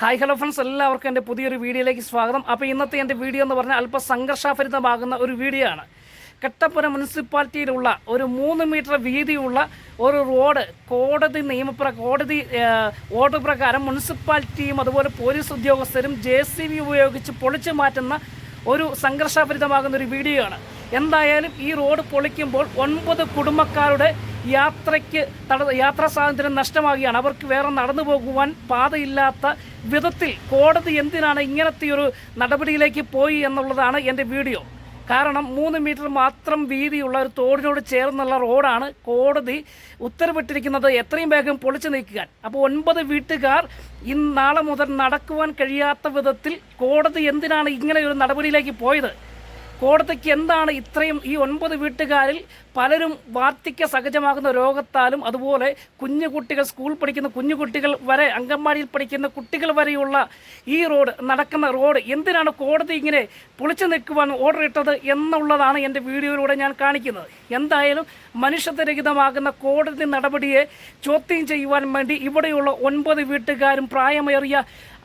Hi hello friends. എല്ലാവർക്കും എന്റെ പുതിയൊരു വീഡിയോയിലേക്ക് സ്വാഗതം. അപ്പോൾ ഇന്നത്തെ എന്റെ വീഡിയോ എന്ന് പറഞ്ഞാൽ അല്പം സംഘർഷാഭരിതമാകുന്ന ഒരു വീഡിയോ ആണ് കട്ടപ്പന മുനിസിപ്പാലിറ്റിയിലുള്ള ഒരു മൂന്ന് മീറ്റർ വീതിയുള്ള ഒരു റോഡ് കോടതി നിയമപ്ര കോടതി ഓർഡർ പ്രകാരം മുനിസിപ്പാലിറ്റിയും അതുപോലെ പോലീസ് ഉദ്യോഗസ്ഥരും ജെ സി ബി ഉപയോഗിച്ച് പൊളിച്ചു മാറ്റുന്ന ഒരു സംഘർഷാഭരിതമാകുന്ന ഒരു വീഡിയോ ആണ് എന്തായാലും ഈ റോഡ് പൊളിക്കുമ്പോൾ ഒൻപത് കുടുംബക്കാരുടെ യാത്രയ്ക്ക് തട യാത്രാ സ്വാതന്ത്ര്യം നഷ്ടമാകുകയാണ്. അവർക്ക് വേറെ നടന്നു പോകുവാൻ പാതയില്ലാത്ത വിധത്തിൽ കോടതി എന്തിനാണ് ഇങ്ങനത്തെ ഒരു നടപടിയിലേക്ക് പോയി എന്നുള്ളതാണ് എന്റെ വീഡിയോ. കാരണം മൂന്ന് മീറ്റർ മാത്രം വീതിയുള്ള ഒരു തോടിനോട് ചേർന്നുള്ള റോഡാണ് കോടതി ഉത്തരവിട്ടിരിക്കുന്നത് എത്രയും വേഗം പൊളിച്ചു നീക്കുക അപ്പോൾ ഒൻപത് വീട്ടുകാർ ഇന്ന് നാളെ മുതൽ നടക്കുവാൻ കഴിയാത്ത വിധത്തിൽ കോടതി എന്തിനാണ് ഇങ്ങനെ ഒരു നടപടിയിലേക്ക് പോയത്? കോടതിക്ക് എന്താണ് ഇത്രയും ഈ ഒൻപത് വീട്ടുകാരിൽ പലരും വാർദ്ധക്യ സഹജമാകുന്ന രോഗത്താലും അതുപോലെ കുഞ്ഞു കുട്ടികൾ സ്കൂൾ പഠിക്കുന്ന കുഞ്ഞു കുട്ടികൾ വരെ അംഗൻവാടിയിൽ പഠിക്കുന്ന കുട്ടികൾ വരെയുള്ള ഈ റോഡ് നടക്കുന്ന റോഡ് എന്തിനാണ് കോടതി ഇങ്ങനെ പൊളിച്ചു നിൽക്കുവാൻ ഓർഡർ ഇട്ടത് എന്നുള്ളതാണ് എന്റെ വീഡിയോയിലൂടെ ഞാൻ കാണിക്കുന്നത്. എന്തായാലും മനുഷ്യത്വരഹിതമാകുന്ന കോടതി നടപടിയെ ചോദ്യം ചെയ്യുവാൻ വേണ്ടി ഇവിടെയുള്ള ഒൻപത് വീട്ടുകാരും പ്രായമേറിയ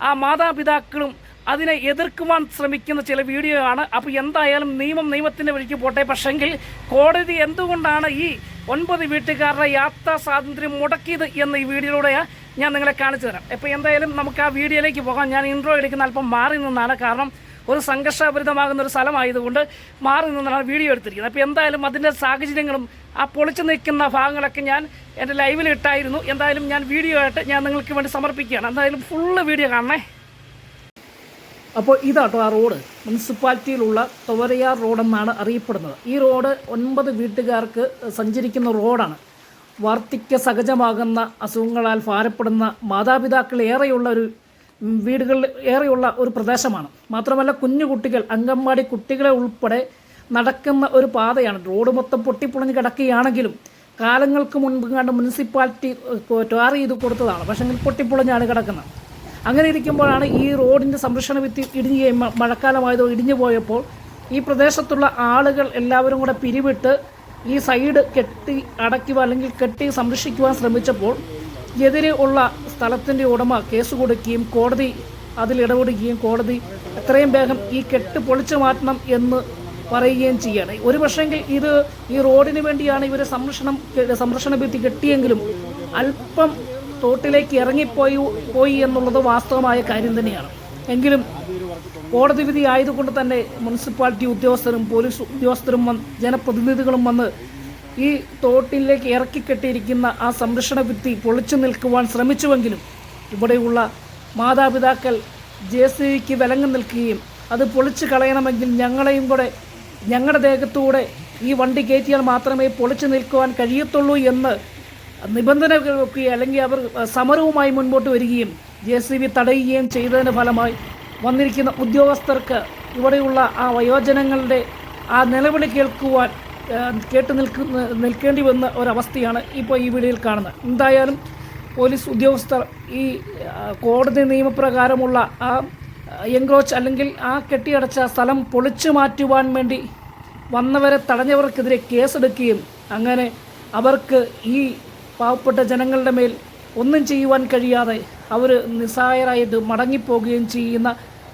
ആ മാതാപിതാക്കളും അതിനെ എതിർക്കുവാൻ ശ്രമിക്കുന്ന ചില വീഡിയോ ആണ്. അപ്പോൾ എന്തായാലും നിയമം നിയമത്തിന്റെ വഴിക്ക് പോട്ടെ. പക്ഷെങ്കിൽ കോടതി എന്തുകൊണ്ടാണ് ഈ ഒൻപത് വീട്ടുകാരുടെ യാത്രാ സ്വാതന്ത്ര്യം മുടക്കിയത് എന്ന് ഈ വീഡിയോയിലൂടെ ഞാൻ നിങ്ങളെ കാണിച്ചു തരാം. അപ്പോൾ എന്തായാലും നമുക്ക് ആ വീഡിയോയിലേക്ക് പോകാം. ഞാൻ ഇൻട്രോ എടുക്കുന്ന അല്പം മാറി നിന്നാണ്. കാരണം ഒരു സംഘർഷഭരിതമാകുന്ന ഒരു സ്ഥലമായതുകൊണ്ട് മാറി നിന്നാണ് വീഡിയോ എടുത്തിരിക്കുന്നത്. അപ്പോൾ എന്തായാലും അതിന്റെ സാഹചര്യങ്ങളും ആ പൊളിച്ചു നിൽക്കുന്ന ഭാഗങ്ങളൊക്കെ ഞാൻ എന്റെ ലൈവിൽ ഇട്ടായിരുന്നു. എന്തായാലും ഞാൻ വീഡിയോ ആയിട്ട് ഞാൻ നിങ്ങൾക്ക് വേണ്ടി സമർപ്പിക്കുകയാണ്. എന്തായാലും ഫുള്ള് വീഡിയോ കാണണേ. അപ്പോൾ ഇതാട്ടോ ആ റോഡ്. മുനിസിപ്പാലിറ്റിയിലുള്ള തൊവരയാർ റോഡെന്നാണ് അറിയപ്പെടുന്നത്. ഈ റോഡ് ഒൻപത് വീട്ടുകാർക്ക് സഞ്ചരിക്കുന്ന റോഡാണ്. വാർദ്ധക്യ സഹജമാകുന്ന അസുഖങ്ങളാൽ ഭാരപ്പെടുന്ന മാതാപിതാക്കൾ ഏറെയുള്ള ഒരു വീടുകളിൽ ഏറെയുള്ള ഒരു പ്രദേശമാണ്. മാത്രമല്ല കുഞ്ഞു കുട്ടികൾ അംഗൻവാടി കുട്ടികളെ ഉൾപ്പെടെ നടക്കുന്ന ഒരു പാതയാണ്. റോഡ് മൊത്തം പൊട്ടിപ്പൊളിഞ്ഞ് കിടക്കുകയാണെങ്കിലും കാലങ്ങൾക്ക് മുൻപ് കണ്ട് മുനിസിപ്പാലിറ്റി ടാർ ചെയ്ത് കൊടുത്തതാണ്. പക്ഷേ പൊട്ടിപ്പൊളിഞ്ഞാണ് കിടക്കുന്നത്. അങ്ങനെ ഇരിക്കുമ്പോഴാണ് ഈ റോഡിന്റെ സംരക്ഷണ ഭിത്തി ഇടിഞ്ഞ് മഴക്കാലമായതോ ഇടിഞ്ഞു പോയപ്പോൾ ഈ പ്രദേശത്തുള്ള ആളുകൾ എല്ലാവരും കൂടെ പിരിവിട്ട് ഈ സൈഡ് കെട്ടി അടയ്ക്കുക അല്ലെങ്കിൽ കെട്ടി സംരക്ഷിക്കുവാൻ ശ്രമിച്ചപ്പോൾ എതിരെ ഉള്ള സ്ഥലത്തിന്റെ ഉടമ കേസ് കൊടുക്കുകയും കോടതി അതിൽ ഇടപെടുകയും കോടതി എത്രയും വേഗം ഈ കെട്ട് പൊളിച്ചു മാറ്റണം എന്ന് പറയുകയും ചെയ്യണം. ഒരു പക്ഷേങ്കിൽ ഇത് ഈ റോഡിന് വേണ്ടിയാണ് ഇവർ സംരക്ഷണം സംരക്ഷണ ഭിത്തി കെട്ടിയെങ്കിലും അല്പം തോട്ടിലേക്ക് ഇറങ്ങിപ്പോയി പോയി എന്നുള്ളത് വാസ്തവമായ കാര്യം തന്നെയാണ്. എങ്കിലും കോടതി വിധി ആയതുകൊണ്ട് തന്നെ മുനിസിപ്പാലിറ്റി ഉദ്യോഗസ്ഥരും പോലീസ് ഉദ്യോഗസ്ഥരും ജനപ്രതിനിധികളും വന്ന് ഈ തോട്ടിലേക്ക് ഇറക്കിക്കെട്ടിയിരിക്കുന്ന ആ സംരക്ഷണ ഭിത്തി പൊളിച്ചു നിൽക്കുവാൻ ശ്രമിച്ചുവെങ്കിലും ഇവിടെയുള്ള മാതാപിതാക്കൾ ജെ സി വിക്ക് വിലങ്ങ് നിൽക്കുകയും അത് പൊളിച്ചു കളയണമെങ്കിൽ ഞങ്ങളെയും കൂടെ ഞങ്ങളുടെ ദേഹത്തൂടെ ഈ വണ്ടി കയറ്റിയാൽ മാത്രമേ പൊളിച്ചു നിൽക്കുവാൻ കഴിയത്തുള്ളൂ എന്ന് നിബന്ധന ഒക്കെ അല്ലെങ്കിൽ അവർ സമരവുമായി മുൻപോട്ട് വരികയും ജെ സി ബി തടയുകയും ചെയ്തതിന്റെ ഫലമായി വന്നിരിക്കുന്ന ഉദ്യോഗസ്ഥർക്ക് ഇവിടെയുള്ള ആ വയോജനങ്ങളുടെ ആ നിലവിളി കേൾക്കുവാൻ കേട്ട് നിൽക്കുന്ന നിൽക്കേണ്ടി വന്ന ഒരവസ്ഥയാണ് ഇപ്പോൾ ഈ വീഡിയോയിൽ കാണുന്നത്. എന്തായാലും പോലീസ് ഉദ്യോഗസ്ഥർ ഈ കോടതി നിയമപ്രകാരമുള്ള ആ എൻക്രോച്ച് അല്ലെങ്കിൽ ആ കെട്ടിയടച്ച സ്ഥലം പൊളിച്ചു മാറ്റുവാൻ വേണ്ടി വന്നവരെ തടഞ്ഞവർക്കെതിരെ കേസെടുക്കുകയും അങ്ങനെ അവർക്ക് ഈ പാവപ്പെട്ട ജനങ്ങളുടെ മേൽ ഒന്നും ചെയ്യുവാൻ കഴിയാതെ അവർ നിസ്സായരായിട്ട് മടങ്ങിപ്പോകുകയും ചെയ്യുന്ന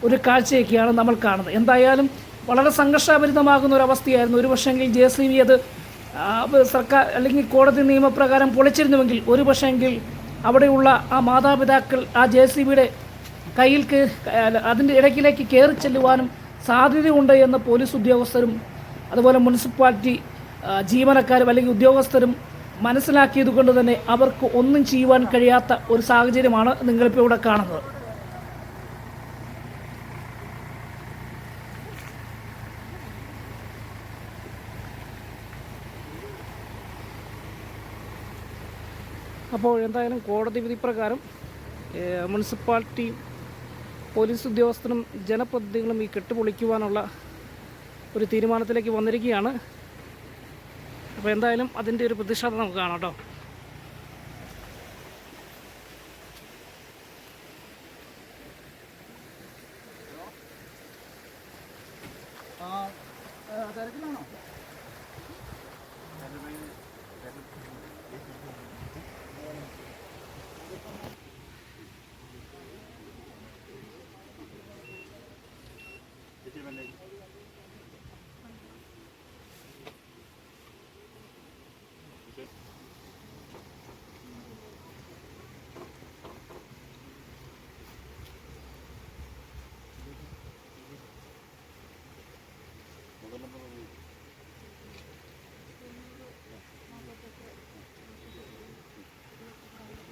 ഒരു കാഴ്ചയൊക്കെയാണ് നമ്മൾ കാണുന്നത്. എന്തായാലും വളരെ സംഘർഷാഭരിതമാകുന്ന ഒരു അവസ്ഥയായിരുന്നു. ഒരു പക്ഷേങ്കിൽ ജെ സി ബി അത് സർക്കാർ അല്ലെങ്കിൽ കോടതി നിയമപ്രകാരം പൊളിച്ചിരുന്നുവെങ്കിൽ ഒരു പക്ഷേങ്കിൽ അവിടെയുള്ള ആ മാതാപിതാക്കൾ ആ ജെ സി ബിയുടെ കയ്യിൽ അതിന്റെ ഇടയ്ക്കിലേക്ക് കയറി ചെല്ലുവാനും സാധ്യതയുണ്ട് എന്ന് പോലീസ് ഉദ്യോഗസ്ഥരും അതുപോലെ മുനിസിപ്പാലിറ്റി ജീവനക്കാരും അല്ലെങ്കിൽ ഉദ്യോഗസ്ഥരും മനസ്സിലാക്കിയത് കൊണ്ട് തന്നെ അവർക്ക് ഒന്നും ചെയ്യുവാൻ കഴിയാത്ത ഒരു സാഹചര്യമാണ് നിങ്ങളിപ്പോൾ ഇവിടെ കാണുന്നത്. അപ്പോൾ എന്തായാലും കോടതി വിധി പ്രകാരം മുനിസിപ്പാലിറ്റിയും മുനിസിപ്പാലിറ്റി പോലീസ് ഉദ്യോഗസ്ഥനും ജനപ്രതിനിധികളും ഈ കെട്ടുപൊളിക്കുവാനുള്ള ഒരു തീരുമാനത്തിലേക്ക് വന്നിരിക്കുകയാണ്. അപ്പോൾ എന്തായാലും അതിന്റെ ഒരു പ്രതിഷേധം നമുക്ക് കാണാം കേട്ടോ. തിരക്കിലാണോ?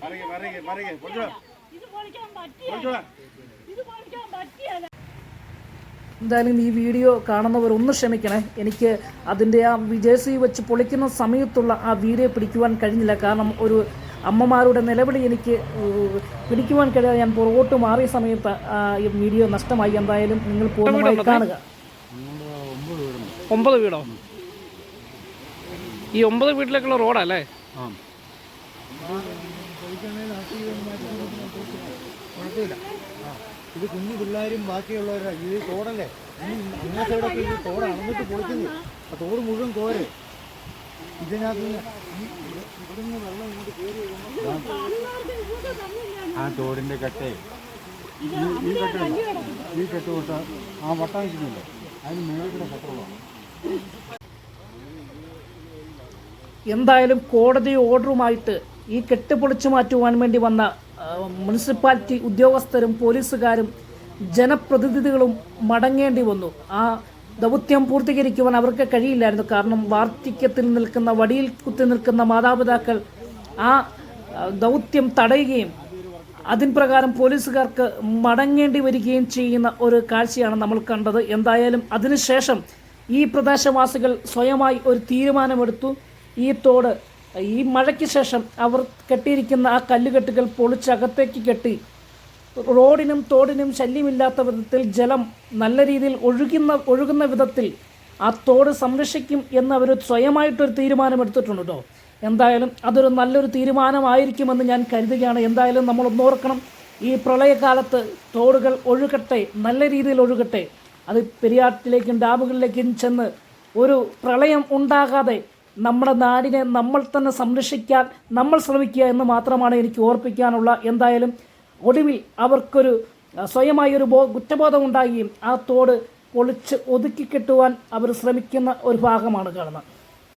മറികെ മറികെ പൊളിച്ചോ ഇത് പൊളിക്കാൻ പറ്റിയ. ഇത് പൊളിക്കാൻ പറ്റിയല്ല എന്തായാലും ഈ വീഡിയോ കാണുന്നവർ ഒന്ന് ക്ഷമിക്കണേ. എനിക്ക് അതിന്റെ ആ വിജയസി വെച്ച് പൊളിക്കുന്ന സമയത്തുള്ള ആ വീഡിയോ പിടിക്കുവാൻ കഴിഞ്ഞില്ല. കാരണം ഒരു അമ്മമാരുടെ നിലവിളി എനിക്ക് പിടിക്കുവാൻ കഴിയാതെ ഞാൻ പുറകോട്ട് മാറിയ സമയത്ത് ആ ഈ വീഡിയോ നഷ്ടമായി. എന്തായാലും നിങ്ങൾ പൂർണമായി കാണുക. ഒമ്പത് വീടോ? ഈ ഒമ്പത് വീട്ടിലേക്കുള്ള റോഡല്ലേ? കുഴപ്പമില്ല. ഇത് കുഞ്ഞു പിള്ളേരും ബാക്കിയുള്ളവരാണ് ഇത് തോടല്ലേ? ഈ അങ്ങനത്തെ സൈഡൊക്കെ ഈ തോട് അളന്നിട്ട് പൊളിക്കുന്നു. ആ തോട് മുഴുവൻ കോര് ഇതിനകത്ത് ഇവിടുന്ന് വെള്ളം ഇങ്ങോട്ട് കയറി വരുമ്പോൾ ആ തോടിന്റെ കട്ടേ. ഈ ഈ കെട്ടുണ്ട് ഈ കെട്ട് തൊട്ട് ആ വട്ടം വെച്ചിട്ടുണ്ട്. അതിന് മേളിൽ കട്ടുള്ള എന്തായാലും കോടതി ഓർഡറുമായിട്ട് ഈ കെട്ടുപൊളിച്ചു മാറ്റുവാൻ വേണ്ടി വന്ന മുനിസിപ്പാലിറ്റി ഉദ്യോഗസ്ഥരും പോലീസുകാരും ജനപ്രതിനിധികളും മടങ്ങേണ്ടി വന്നു. ആ ദൗത്യം പൂർത്തീകരിക്കുവാൻ അവർക്ക് കഴിയില്ലായിരുന്നു. കാരണം വാർദ്ധക്യത്തിൽ നിൽക്കുന്ന വടിയിൽ കുത്തി നിൽക്കുന്ന മാതാപിതാക്കൾ ആ ദൗത്യം തടയുകയും അതിൻ പ്രകാരം പോലീസുകാർക്ക് മടങ്ങേണ്ടി വരികയും ചെയ്യുന്ന ഒരു കാഴ്ചയാണ് നമ്മൾ കണ്ടത്. എന്തായാലും അതിനുശേഷം ഈ പ്രദേശവാസികൾ സ്വയമായി ഒരു തീരുമാനമെടുത്തു. ഈ തോട് ഈ മഴയ്ക്ക് ശേഷം അവർ കെട്ടിയിരിക്കുന്ന ആ കല്ലുകെട്ടുകൾ പൊളിച്ചകത്തേക്ക് കെട്ടി. റോഡിനും തോടിനും ശല്യമില്ലാത്ത വിധത്തിൽ ജലം നല്ല രീതിയിൽ ഒഴുകുന്ന ഒഴുകുന്ന വിധത്തിൽ ആ തോട് സംരക്ഷിക്കും എന്ന് അവർ സ്വയമായിട്ടൊരു തീരുമാനമെടുത്തിട്ടുണ്ട് കേട്ടോ എന്തായാലും അതൊരു നല്ലൊരു തീരുമാനമായിരിക്കുമെന്ന് ഞാൻ കരുതുകയാണ്. എന്തായാലും നമ്മൾ ഓർക്കണം ഈ പ്രളയകാലത്ത് തോടുകൾ ഒഴുകട്ടെ നല്ല രീതിയിൽ ഒഴുകട്ടെ. അത് പെരിയാറ്റിലേക്കും ഡാമുകളിലേക്കും ചെന്ന് ഒരു പ്രളയം ഉണ്ടാകാതെ നമ്മുടെ നാടിനെ നമ്മൾ തന്നെ സംരക്ഷിക്കാൻ നമ്മൾ ശ്രമിക്കുക എന്ന് മാത്രമാണ് എനിക്ക് ഓർപ്പിക്കാനുള്ള എന്തായാലും ഒടുവിൽ അവർക്കൊരു സ്വയമായൊരു ബോ കുറ്റബോധം ഉണ്ടാകുകയും ആ തോട് പൊളിച്ച് ഒതുക്കി കെട്ടുവാൻ അവർ ശ്രമിക്കുന്ന ഒരു ഭാഗമാണ് കാണുന്നത്.